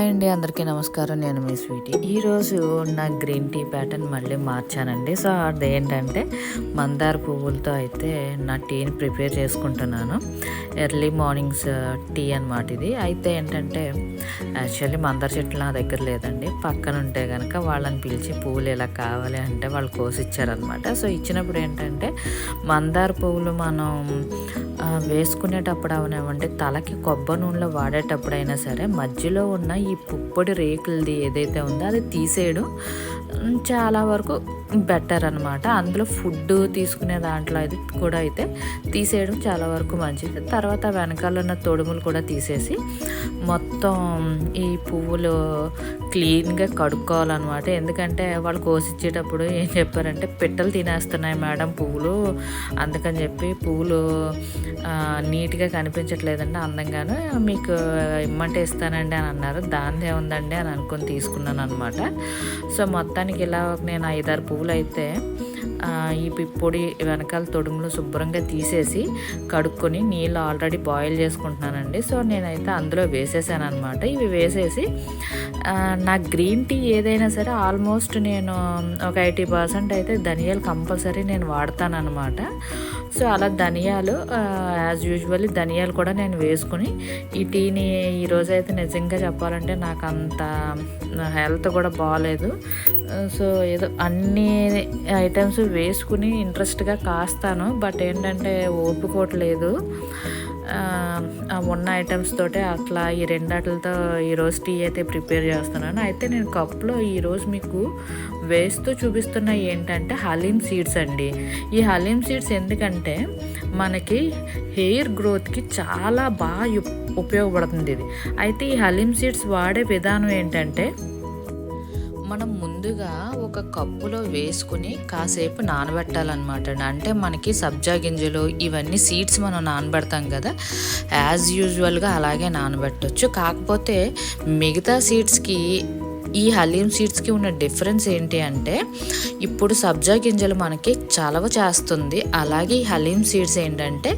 Hi అండి అందరికీ నమస్కారం. నేను మీ స్వీటీ. ఈరోజు నా గ్రీన్ టీ ప్యాటర్న్ మళ్ళీ మార్చానండి. సో అదేంటంటే మందార పువ్వులతో అయితే నా టీని ప్రిపేర్ చేసుకుంటున్నాను. ఎర్లీ మార్నింగ్స్ టీ అనమాట ఇది. అయితే ఏంటంటే యాక్చువల్లీ మందార చెట్లు నా దగ్గర లేదండి. పక్కన ఉంటే కనుక వాళ్ళని పిలిచి పువ్వులు ఇలా కావాలి అంటే వాళ్ళు కోసి ఇచ్చారనమాట సో ఇచ్చినప్పుడు ఏంటంటే మందార పువ్వులు మనం వేసుకునేటప్పుడు అవనివ్వండి తలకి కొబ్బరి నూనెలో వాడేటప్పుడైనా సరే మధ్యలో ఉన్న ఈ పుప్పొడి రేకులది ఏదైతే ఉందో అది తీసేయడం. చాలా వరకు బెటర్ అనమాట అందులో ఫుడ్ తీసుకునే దాంట్లో అయితే కూడా అయితే తీసేయడం చాలా వరకు మంచిది. తర్వాత వెనకాల ఉన్న తొడుములు కూడా తీసేసి మొత్తం ఈ పువ్వులు క్లీన్గా కడుక్కోవాలన్నమాట. ఎందుకంటే వాళ్ళు కోసిచ్చేటప్పుడు ఏం చెప్పారంటే పిట్టలు తినేస్తున్నాయి మేడం పువ్వులు. అందుకని చెప్పి పువ్వులు నీట్గా కనిపించట్లేదండి అందంగాను. మీకు ఇమ్మంటే ఇస్తానండి అని అన్నారు. దాని ఏముందండి అని అనుకుని తీసుకున్నాను అనమాట సో మొత్తం మొత్తానికి ఇలా నేను ఐదారు పువ్వులు అయితే ఈ పిప్పొడి వెనకాల తొడుములు శుభ్రంగా తీసేసి కడుక్కొని నీళ్ళు ఆల్రెడీ బాయిల్ చేసుకుంటున్నానండి. సో నేనైతే అందులో వేసేసాను అనమాట ఇవి వేసేసి నా గ్రీన్ టీ ఏదైనా సరే ఆల్మోస్ట్ నేను ఒక ఎయిటీ పర్సెంట్ అయితే ధనియాలు కంపల్సరీ నేను వాడతాను అనమాట సో అలా ధనియాలు యాజ్ యూజువల్లీ ధనియాలు కూడా నేను వేసుకుని ఈ టీని ఈరోజు అయితే నిజంగా చెప్పాలంటే నాకు అంత హెల్త్ కూడా బాగాలేదు సో ఏదో అన్ని ఐటమ్స్ వేసుకుని ఇంట్రెస్ట్గా కాస్తాను బట్ ఏంటంటే ఓపుకోవట్లేదు ఉన్న ఐటమ్స్ తోటే అట్లా ఈ రెండాటితో ఈరోజు టీ అయితే ప్రిపేర్ చేస్తున్నాను. అయితే నేను కప్లో ఈరోజు మీకు వేస్తూ చూపిస్తున్న ఏంటంటే హలీమ్ సీడ్స్ అండి. ఈ హలీమ్ సీడ్స్ ఎందుకంటే మనకి హెయిర్ గ్రోత్కి చాలా బాగా ఉపయోగపడుతుంది ఇది. అయితే ఈ హలీమ్ సీడ్స్ వాడే విధానం ఏంటంటే మనం ముందుగా ఒక కప్పులో వేసుకుని కాసేపు నానబెట్టాలన్నమాట అంటే మనకి సబ్జా గింజలు ఇవన్నీ సీడ్స్ మనం నానబెడతాం కదా యాజ్ యూజువల్గా అలాగే నానబెట్టచ్చు. కాకపోతే మిగతా సీడ్స్కి ఈ హలీం సీడ్స్కి ఉన్న డిఫరెన్స్ ఏంటి అంటే ఇప్పుడు సబ్జా గింజలు మనకి చలవ చేస్తుంది. అలాగే ఈ హలీం సీడ్స్ ఏంటంటే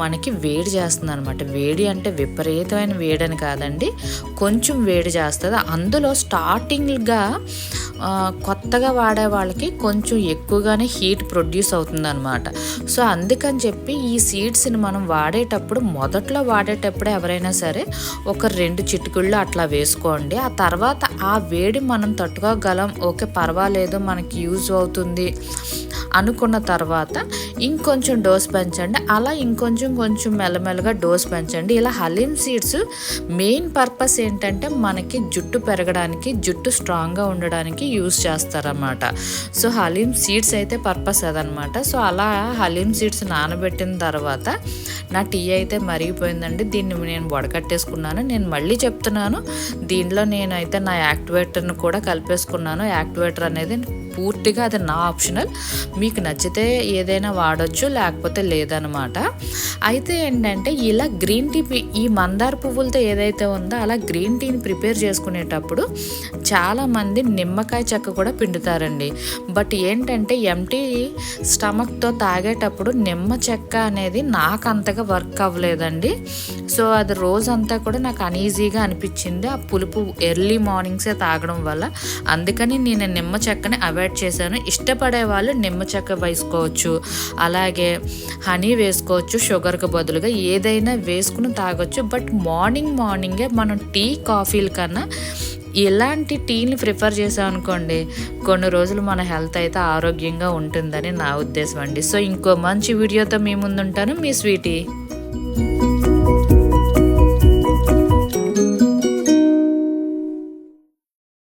మనకి వేడి చేస్తుంది అనమాట వేడి అంటే విపరీతమైన వేడి అని కాదండి కొంచెం వేడి చేస్తుంది. అందులో స్టార్టింగ్గా కొత్తగా వాడే వాళ్ళకి కొంచెం ఎక్కువగానే హీట్ ప్రొడ్యూస్ అవుతుంది అనమాట సో అందుకని చెప్పి ఈ సీడ్స్ని మనం వాడేటప్పుడు మొదట్లో వాడేటప్పుడు ఎవరైనా సరే ఒక రెండు చిటుకుళ్ళు అట్లా వేసుకోండి. ఆ తర్వాత ఆ వేడి మనం తట్టుకోగలం. ఓకే పర్వాలేదు మనకి యూజ్ అవుతుంది. అనుకున్న తర్వాత ఇంకొంచెం డోస్ పెంచండి. అలా ఇంకొంచెం కొంచెం మెల్లమెల్లగా డోస్ పెంచండి. ఇలా హలీం సీడ్స్ మెయిన్ పర్పస్ ఏంటంటే మనకి జుట్టు పెరగడానికి జుట్టు స్ట్రాంగ్గా ఉండడానికి యూస్ చేస్తారన్నమాట. సో హలీం సీడ్స్ అయితే పర్పస్ అదనమాట సో అలా హలీం సీడ్స్ నానబెట్టిన తర్వాత నా టీ అయితే మరిగిపోయిందండి. దీన్ని నేను వడకట్టేసుకున్నాను. నేను మళ్ళీ చెప్తున్నాను. దీనిలో నేనైతే నా యాక్టివేటర్ను కూడా కలిపేసుకున్నాను. యాక్టివేటర్ అనేది పూర్తిగా అది నా ఆప్షనల్. మీకు నచ్చితే ఏదైనా వాడచ్చు లేకపోతే లేదనమాట. అయితే ఏంటంటే ఇలా గ్రీన్ టీ ఈ మందార పువ్వులతో ఏదైతే ఉందో అలా గ్రీన్ టీని ప్రిపేర్ చేసుకునేటప్పుడు చాలామంది నిమ్మకాయ చెక్క కూడా పిండుతారండి. బట్ ఏంటంటే ఎంటీ స్టమక్తో తాగేటప్పుడు నిమ్మ చెక్క అనేది నాకు అంతగా వర్క్ అవ్వలేదండి. సో అది రోజంతా కూడా నాకు అనీజీగా అనిపించింది. ఆ పులుపు ఎర్లీ మార్నింగ్సే తాగడం వల్ల. అందుకని నేను నిమ్మ చెక్కని అవాయిడ్ చేశాను. ఇష్టపడే వాళ్ళు నిమ్మ చెక్క వేసుకోవచ్చు అలాగే హనీ వేసుకోవచ్చు షుగర్కి బదులుగా ఏదైనా వేసుకుని తాగొచ్చు. బట్ మార్నింగ్ మార్నింగే మనం టీ కాఫీల కన్నా ఇలాంటి టీని ప్రిఫర్ చేసాం అనుకోండి కొన్ని రోజులు మన హెల్త్ అయితే ఆరోగ్యంగా ఉంటుందని నా ఉద్దేశం అండి. సో ఇంకో మంచి వీడియోతో మీ ముందుంటాను. మీ స్వీటీ.